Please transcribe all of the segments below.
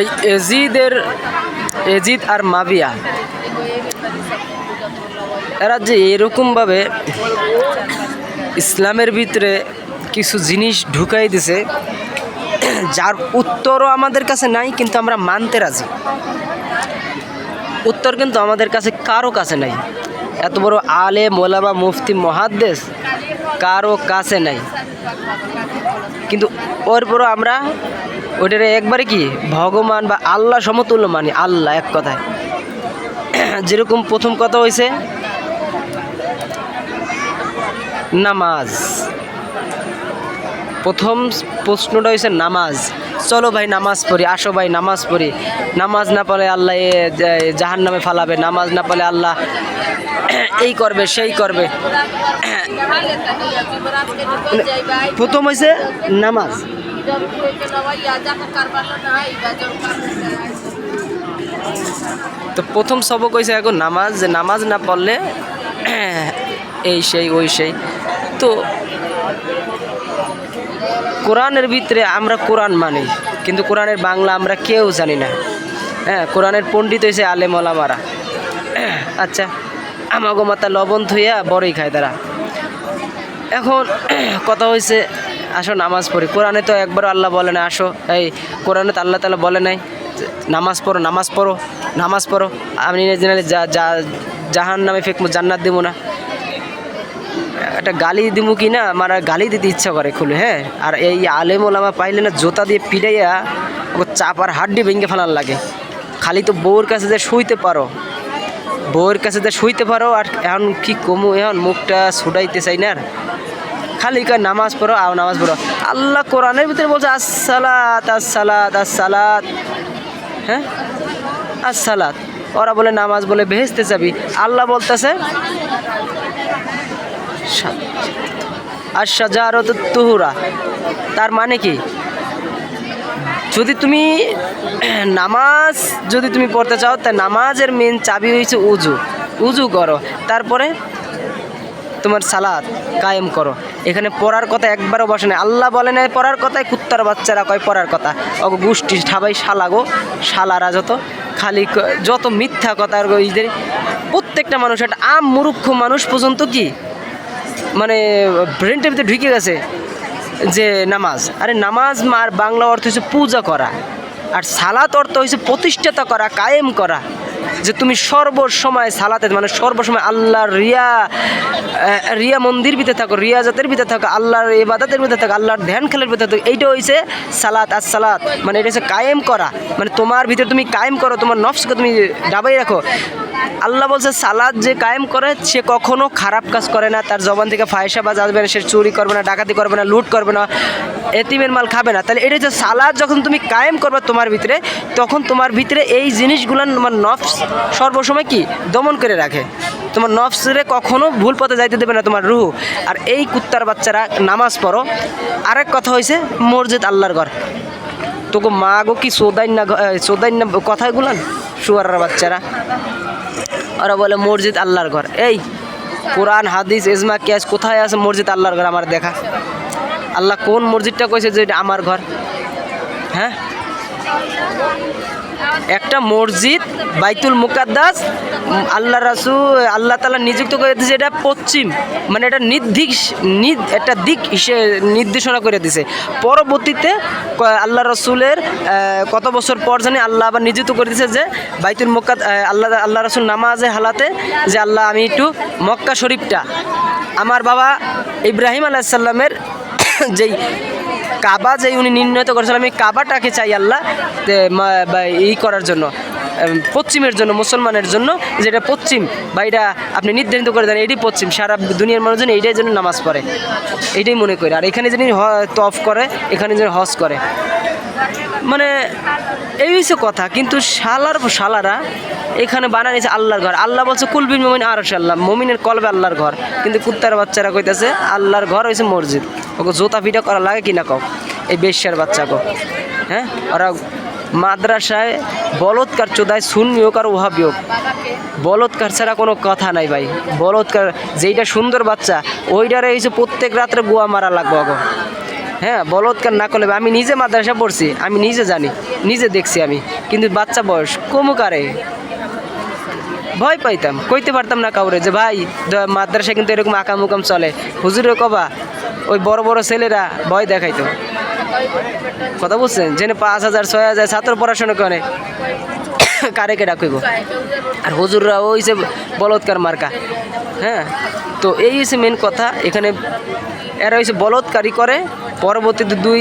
এই এজিদের, এজিদ আর মাবিয়া। এরা যে এরকমভাবে ইসলামের ভিতরে কিছু জিনিস ঢুকাই দিছে, যার উত্তরও আমাদের কাছে নাই, কিন্তু আমরা মানতে রাজি। উত্তর কিন্তু আমাদের কাছে কারও কাছে নাই। এত বড় আলে মোলামা মুফতি, মহাদ্দেশ কারও কাছে নাই। কিন্তু ওর পরও আমরা ওইটারে একবারে কি? ভগবান বা আল্লাহ সমতুল্য মানি আল্লাহ এক কথায়। যেরকম প্রথম কথা হয়েছে নামাজ। প্রথম প্রশ্নটা হয়েছে নামাজ। চলো ভাই নামাজ পড়ি আসো ভাই নামাজ পড়ি। নামাজ না পড়লে আল্লাহ এ জাহান নামে ফালাবে নামাজ না পড়লে আল্লাহ এই করবে সেই করবে। প্রথম হয়েছে নামাজ। তো প্রথম সবক হয়েছে এখন নামাজ, যে নামাজ না পড়লে এই সেই, ওই সেই। তো কোরআনের ভিতরে আমরা কোরআন মানি, কিন্তু কোরআনের বাংলা আমরা কেউ জানি না। হ্যাঁ কোরআনের পণ্ডিত হয়েছে আলেম ওলামারা আচ্ছা আমাগো মাতা লবণ থইয়া বড়ই খায় তারা। এখন কথা হয়েছে আসো, নামাজ পড়ি। কোরআনে তো একবার আল্লাহ বলে না, আসো। এই, কোরআনে তো আল্লাহ তালা বলে নাই নামাজ পড়ো নামাজ পড়ো নামাজ পড়ো। আমি জেনারে যা যা জাহান নামে ফেকমু, জান্নাত দেবো না। একটা গালি দিমু কি না আমার গালি দিতে ইচ্ছা করে খুলে হ্যাঁ? আর এই আলেম ওলামা পাইলে না জোতা দিয়ে পিড়াইয়া ওকে চাপার হাড্ডি ভেঙে ফেলার লাগে। খালি তো বউর কাছে যে শুইতে পারো। বউয়ের কাছে যে শুইতে পারো, আর এখন কি কমু, এখন মুখটা ছুটাইতে চাই না খালি কয় নামাজ পড়ো আও নামাজ পড়ো। আল্লাহ কোরআনের ভিতরে বলছে, আসসালাত আসসালাত আসসালাত। হ্যাঁ? আসসালাত। ওরা বলে, নামাজ বলে ভেস্তে যাবি। আল্লাহ বলতেছে আর সাজারত তুহুরা। তার মানে কি? যদি তুমি নামাজ যদি তুমি পড়তে চাও, তা নামাজের মেন চাবি হয়েছে উজু। উজু করো। তারপরে তোমার সালাদ কায়েম করো। এখানে পড়ার কথা একবারও বসে না আল্লাহ বলে না পড়ার কথায় কুত্তার বাচ্চারা কয় পড়ার কথা। অগ গোষ্ঠী ঠাবাই শালাগো শালারা যত, খালি যত মিথ্যা কথা আর ইদের প্রত্যেকটা মানুষ, একটা আম মুরুক্ষ মানুষ পর্যন্ত কি মানে ব্রেনটার ভিতরে ঢুকে গেছে যে নামাজ। আরে নামাজ মার বাংলা অর্থ হচ্ছে পূজা করা। আর সালাত অর্থ হচ্ছে প্রতিষ্ঠাতা করা, কায়েম করা। যে তুমি সর্বসময় সালাতে মানে সর্বসময় আল্লাহর রিয়া রিয়া মন্দির ভিতরে থাকো রিয়াজাতের ভিতরে থাকো, আল্লাহর ইবাদাতের ভিতরে থাকো, আল্লাহর ধ্যান খেলার ভিতরে থাকো, এইটা হয়েছে সালাত আর সালাত। মানে এটা হচ্ছে কায়েম করা। মানে তোমার ভিতরে তুমি কায়েম করো, তোমার নফসকে তুমি ডাবাই রাখো। আল্লাহ বলছে, সালাদ যে কায়েম করে, সে কখনো খারাপ কাজ করে না। তার জবান থেকে ফায়সা বাজ আসবে না, সে চুরি করবে না, ডাকাতি করবে না, লুট করবে না, এতিমের মাল খাবে না। তাহলে এটা যে সালাদ যখন তুমি কায়েম করবে তোমার ভিতরে, তখন তোমার ভিতরে এই জিনিসগুলো তোমার নফস সর্বসময় কি? দমন করে রাখে। তোমার নফসরে কখনো ভুল পথে যাইতে দেবে না তোমার রুহু। আর এই কুত্তার বাচ্চারা, নামাজ পড়ো। আরেক কথা হয়েছে মসজিদ আল্লাহর ঘর। তোকে মা গো কি সোদাইন না সোদাইন না, কথাই গুলান? বাচ্চারা। ওরা বলে, মসজিদ আল্লাহর ঘর। এই, কোরআন, হাদিস এজমা ক্যাশ কোথায় আছে মসজিদ আল্লাহর ঘর? আমার দেখা। আল্লাহ কোন মসজিদটা কইছে যে এটা আমার ঘর? হ্যাঁ? একটা মসজিদ, বাইতুল মুকাদ্দাস আল্লাহ রাসু আল্লাহ তালা নিযুক্ত করে দিয়েছে এটা পশ্চিম মানে এটা নির্দিক একটা দিক হিসেবে নির্দেশনা করে দিছে পরবর্তীতে আল্লাহ রসুলের কত বছর পর জানি আল্লাহ আবার নিযুক্ত করে দিয়েছে যে, বাইতুল মক্কা আল্লাহ আল্লাহ রসুল নামাজে হালাতে, যে আল্লাহ আমি একটু মক্কা শরীফটা, আমার বাবা ইব্রাহিম আলাইসাল্লামের যেই কাবা যে উনি নির্ণয় করেছিলেন, আমি কাবাটাকে চাই আল্লাহ ই করার জন্য পশ্চিমের জন্য, মুসলমানের জন্য যেটা পশ্চিম, বা এটা আপনি নির্ধারিত করে দেন এটি পশ্চিম, সারা দুনিয়ার মানুষজন এইটাই যেন নামাজ পড়ে, এইটাই মনে করে, আর এখানে যিনি তফ করে, এখানে যেন হজ করে মানে এই হচ্ছে কথা। কিন্তু শালার শালারা এখানে বানানিছে আল্লাহর ঘর। আল্লাহ বলছে কুলবিন মমিন আর আল্লাহ। মমিনের কলবে আল্লাহর ঘর। কিন্তু কুত্তার বাচ্চারা কইতাছে, আল্লাহর ঘর হয়েছে মসজিদ। ওকে জোতা পিটা করা লাগে কিনা কও? এই বেশ্যার বাচ্চাকে হ্যাঁ? ওরা মাদ্রাসায় বলৎকার চোদায় শূন্য হোক আর ওহাবি হোক। বলৎকার ছাড়া কোনো কথা নাই ভাই। বলৎকার, যেইটা সুন্দর বাচ্চা, ওইটারে হয়েছে প্রত্যেক রাত্রে গোয়া মারা লাগবো আগে হ্যাঁ বলৎকার না করলে আমি নিজে মাদ্রাসা পড়ছি, আমি নিজে জানি, নিজে দেখছি আমি। কিন্তু বাচ্চা বয়স কমুকারে? ভয় পাইতাম, কইতে পারতাম না কাউরে যে, ভাই মাদ্রাসা কিন্তু এরকম আকাম উকাম চলে। হুজুরে কবা, ওই বড় বড় ছেলেরা ভয় দেখাইতো। কথা বুঝছেন? জেনে পাঁচ হাজার, ছয় হাজার ছাত্র পড়াশোনা করে, কারে কে ডাকইব? আর হুজুররা ওই যে বলৎকার মার্কা হ্যাঁ? তো এই হচ্ছে মেন কথা। এখানে এরা হচ্ছে বলৎকারী করে পরবর্তীতে দুই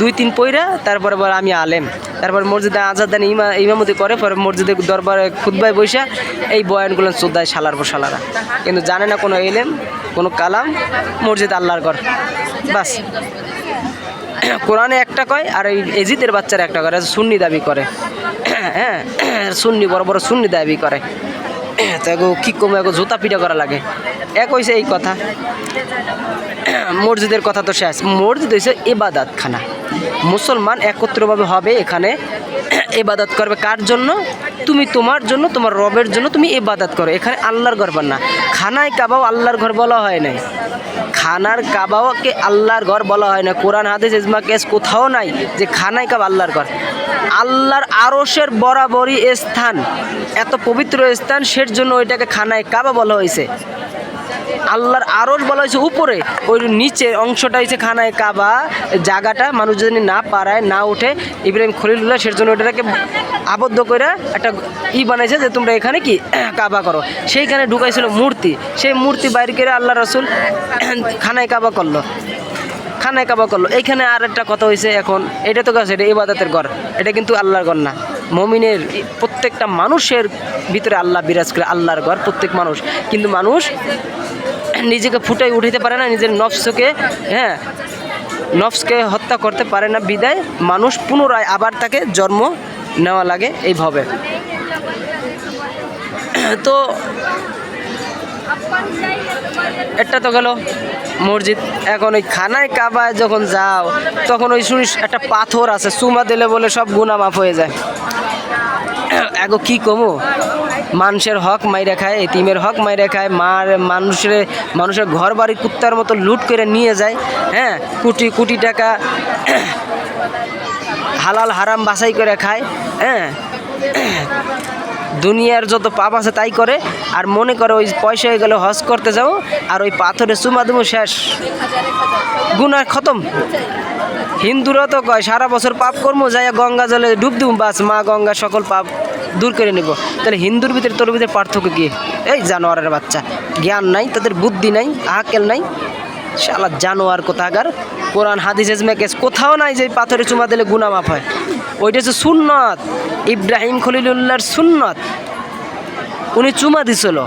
দুই তিন পইরা তারপরে বলে আমি আলেম। তারপর মসজিদে আজাদানি ইমা ইমামতি করে, পরে মসজিদে দরবারে খুদ্বায় বৈশা এই বয়ানগুলো শ্রদ্ধায় সালার পর সালারা কিন্তু জানে না কোনো এলেম, কোনো কালাম, মসজিদ আল্লাহর ঘর। বাস। কোরআনে একটা কয়, আর এই এজিদের বাচ্চারা একটা করে, সুন্নি দাবি করে। হ্যাঁ সুন্নি, বড় বড় সুন্নি দাবি করে। তো এগো কি কমে, এগো জুতা পিটা করা লাগে। এক হয়েছে এই কথা। মসজিদের কথা তো শেষ। মসজিদ হয়েছে এবাদাত খানা মুসলমান একত্রভাবে হবে এখানে। এবাদাত করবে কার জন্য? তুমি তোমার জন্য, তোমার রবের জন্য তুমি এবাদাত করো। এখানে আল্লাহর ঘর বান না খানায় কাবাও আল্লাহর ঘর বলা হয় নাই। খানার কাবাওকে আল্লাহর ঘর বলা হয় না। কোরআন, হাদিস, ইজমা, কেস কোথাও নাই যে খানায় কাবা আল্লাহর ঘর। আল্লাহর আরশের বরাবরই স্থান। এত পবিত্র স্থান সের জন্য ওইটাকে খানায় কাবা বলা হয়েছে। আল্লাহর আরশ বলা হয়েছে উপরে, ওই নিচে অংশটা হয়েছে খানায় কাবা। জায়গাটা মানুষ যদি না পারায়, না উঠে, ইব্রাহিম খলিলুল্লাহ সের জন্য ওটাকে আবদ্ধ করে একটা ই বানাইছে যে তোমরা এখানে কি কাবা করো। সেইখানে ঢুকাইছিল মূর্তি। সেই মূর্তি বাইরে করে আল্লাহ রসুল খানায় কাবা করল। খানায় কাবা করল। এইখানে আর একটা কথা হয়েছে এখন, এটা তো গাছ, এটা ইবাদতের ঘর, এটা কিন্তু আল্লাহর ঘর না। মমিনের প্রত্যেকটা মানুষের ভিতরে আল্লাহ বিরাজ করে, আল্লাহর ঘর, প্রত্যেক মানুষ। কিন্তু মানুষ নিজেকে ফুটাই উঠাইতে পারে না, নিজের নফসকে হ্যাঁ নফসকে হত্যা করতে পারে না, বিদায়। মানুষ পুনরায় আবার তাকে জন্ম নেওয়া লাগে, এইভাবে। তো এটা তো গেল মসজিদ। এখন ওই খানায় কাবায় যখন যাও, তখন ওই শুনিস একটা পাথর আছে চুমা দিলে বলে সব গুণা মাফ হয়ে যায়। এগো কি কমু? মানুষের হক মাইরা খায়, এতিমের হক মাইরা খায়, মার মানুষের মানুষের ঘর বাড়ি কুত্তার মতো লুট করে নিয়ে যায় হ্যাঁ? কোটি কোটি টাকা হালাল হারাম বাছাই করে খায় হ্যাঁ? দুনিয়ার যত পাপ আছে তাই করে, আর মনে করে ওই পয়সা হয়ে গেলে হজ করতে যাও, আর ওই পাথরে চুমা দেবো শেষ। গুণা খতম। হিন্দুরা তো কয়, সারা বছর পাপ কর্ম যাই গঙ্গা জলে ডুব দিব, বাস, মা গঙ্গা সকল পাপ দূর করে নেব। তাহলে হিন্দুর ভিতরে তোর ভিতরে পার্থক্য কি? এই জানোয়ারের বাচ্চা। জ্ঞান নাই, তাদের বুদ্ধি নাই, আকেল নাই। শালা জানোয়ার কোথাকার? কোরআন, হাদিস এজমেকেস কোথাও নাই যে পাথরে চুমা দিলে গুণা মাফ হয়। ওইটা হচ্ছে সুন্নত, ইব্রাহিম খলিলুল্লাহর সুন্নত। উনি চুমা দিছিল।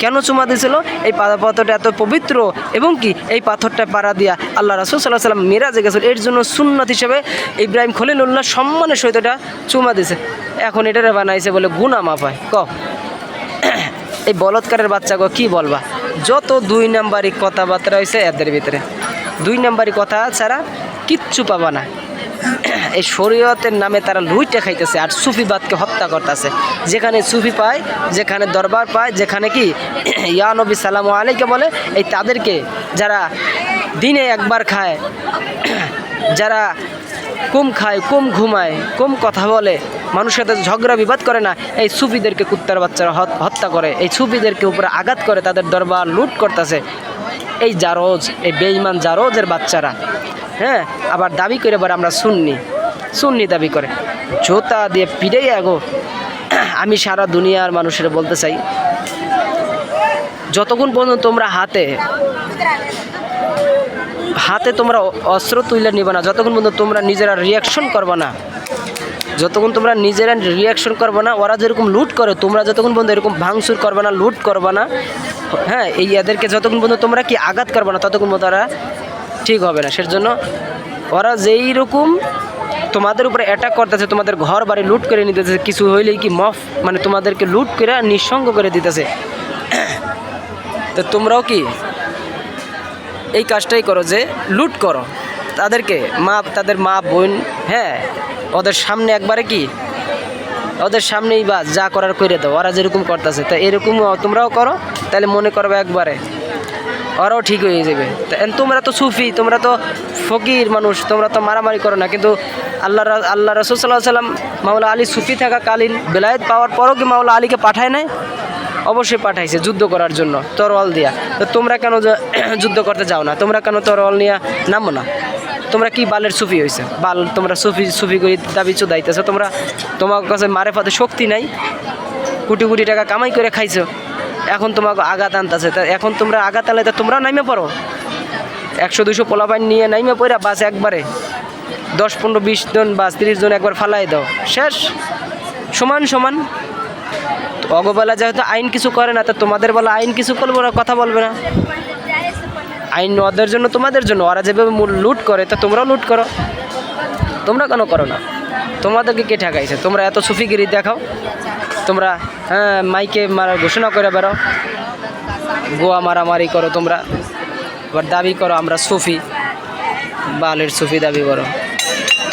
কেন চুমা দিছিল? এই পাথরটা এত পবিত্র এবং কি এই পাথরটা পাড়া দিয়া আল্লাহ রাসুল সাল্লাহ সাল্লাম মিরাজে গেছিল। এর জন্য সুন্নত হিসেবে ইব্রাহিম খলিলুল্লাহ সম্মানের সহিত এটা চুমা দিছে। এখন এটারে বানাইছে বলে গুণা মাফ হয়। ক। এই বলৎকারের বাচ্চা গো, কী বলবা? যত দুই নাম্বারই কথাবার্তা রয়েছে এদের ভিতরে। দুই নাম্বারই কথা ছাড়া কিচ্ছু পাবা না। এই শরীয়তের নামে তারা লুইটা খাইতেছে আর সুফিবাদকে হত্যা করতেছে। যেখানে সুফি পায়, যেখানে দরবার পায়, যেখানে কি? ইয়া নবী সালাম আলাইকে বলে, এই তাদেরকে যারা দিনে একবার খায়, যারা কম খায়, কম ঘুমায়, কম কথা বলে মানুষের সাথে ঝগড়া বিবাদ করে না, এই সুফিদেরকে কুত্তার বাচ্চারা হত- হত্যা করে। এই সুফিদেরকে উপরে আঘাত করে তাদের দরবার লুট করতেছে। এই জারোজ, এই বেইমান জারোজের বাচ্চারা হ্যাঁ? আবার দাবি করে এবার আমরা শুননি সুন্নি দাবি করে। জোতা দিয়ে পিড়েই আগো আমি সারা দুনিয়ার মানুষের বলতে চাই, যতক্ষণ পর্যন্ত তোমরা হাতে হাতে তোমরা অস্ত্র তুলে নিবে না, যতক্ষণ পর্যন্ত তোমরা নিজেরা রিয়াকশন করবে না, যতক্ষণ তোমরা নিজেরা রিয়াকশন করবে না, ওরা যেরকম লুট করে, তোমরা যতক্ষণ পর্যন্ত এরকম ভাঙচুর করবে না, লুট করবে না হ্যাঁ এই এদেরকে যতক্ষণ পর্যন্ত তোমরা কি আঘাত করবে না, ততক্ষণ পর্যন্ত ওরা ঠিক হবে না। সেজন্য ওরা যেই রকম তোমাদের উপরে অ্যাটাক করতেছে, তোমাদের ঘর বাড়ি লুট করে নিতেছে, কিছু হইলেই কি মফ? মানে তোমাদেরকে লুট করে নিঃসঙ্গ করে দিতেছে। তো তোমরাও কি এই কাজটাই করো যে লুট করো। তাদেরকে মা, তাদের মা বোন হ্যাঁ ওদের সামনে একবারে কি? ওদের সামনেই বা যা করার করে দাও, ওরা যেরকম করতেছে, তা এরকম তোমরাও করো, তাহলে মনে করবে একবারে। ওরাও ঠিক হয়ে যাবে। তোমরা তো সুফি, তোমরা তো ফকির মানুষ, তোমরা তো মারামারি করো না, কিন্তু আল্লাহ আল্লাহ রসুল সাল্লাহ সাল্লাম মাওলা আলী সুফি থাকাকালীন বেলায়েত পাওয়ার পরও কি মাওলা আলীকে পাঠায় নাই? অবশ্যই পাঠাইছে, যুদ্ধ করার জন্য, তরোয়াল দিয়া। তো তোমরা কেন যুদ্ধ করতে যাও না? তোমরা কেন তরোয়াল নিয়ে নামো না? তোমরা কি বালের সুফি হয়েছে বাল তোমরা সুফি সুফি করে দাবি চুদাইতেছো, তোমরা তোমার কাছে মারে ফাতে শক্তি নাই? কোটি কোটি টাকা কামাই করে খাইছো। এখন তোমাকে আঘাত আনতেছে। তা এখন তোমরা আঘাত আনলে তা তোমরা নাইমে পড়ো। একশো দুশো পোলাপাইন নিয়ে নাইমে পড়া বাস একবারে। দশ, পনেরো, বিশ জন বা তিরিশ জন একবার ফালাই দাও। শেষ। সমান সমান। অগবেলা যেহেতু আইন কিছু করে না, তা তোমাদের বলা আইন কিছু করব না কথা বলবে না। আইন ওদের জন্য, তোমাদের জন্য। ওরা যেভাবে লুট করে, তা তোমরাও লুট করো। তোমরা কেন করো না? তোমাদেরকে কে ঠেকাইছে? তোমরা এত সুফিগিরি দেখাও। তোমরা হ্যাঁ মাইকে মারা ঘোষণা করে বেরো গোয়া মারামারি করো তোমরা। এবার দাবি করো, আমরা সুফি। বালের সুফি দাবি করো।